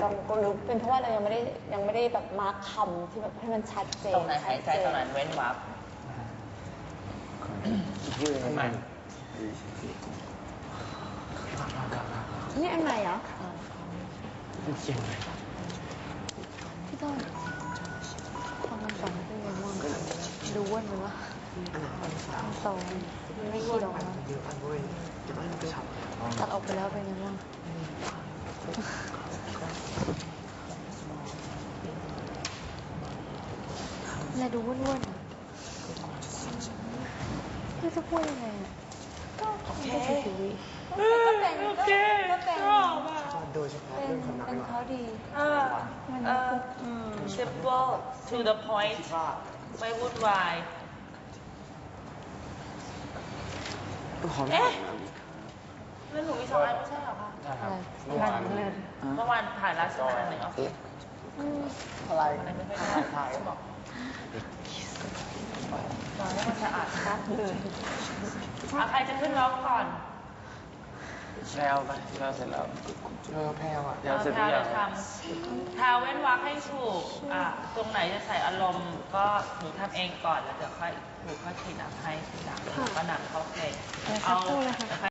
ก็ก็รู้เป็นเพราะว่าเรายังไม่ได้ยังไม่ได้แบบมาร์คคำที่แบบให้มันชัดเจนตรงไหนหายใจชัดเจตรงนั้นเว้นวักยืดให้มันนี่อันไหนเหรอเขียนเลยพี่ต้นความมันสองเป็นยังไงบ้างดูอ้วนไหมวะมันสองมันไม่ขีดออกมาตัดออกไปแล้วเป็นยังไง บ้างอะไรดูอ้วนๆอะไม่รู้จะพูดยังไงอะก็โอเคสิวิก็เป็นก็ก็เป็นโดยเฉพาะเป็นเรื่องความรักเป็นหลัเขากดี เออเออ simple to the point คิดว่าไม่วุ่นวาย ขอเอ๊ะแล้วหนูมีสองอันไม่ใช่เหรอคะอะไรเมื่อวานเมื่อวานถ่ายลาสนาหนึ่งออฟฟิศอะไรอะไรไม่ค่อยได้ถ่ายบอกตอนนี้มันสะอาด ชัดเลยเอาใครจะขึ้นร้องก่อนแล้วไปแล้วเสร็จแล้วเออแพลวอะเดี๋ยวเสร็จทาหรือยังทำทาเว้นวรรคให้ถูก อะ ตรงไหนจะใส่อารมณ์ ก็หนูทำเองก่อนแล้วเดี๋ยวค่อยหนูค่อยขีดหนังให้ทีหลังแล้วก็หนังเข้าเพลงเอา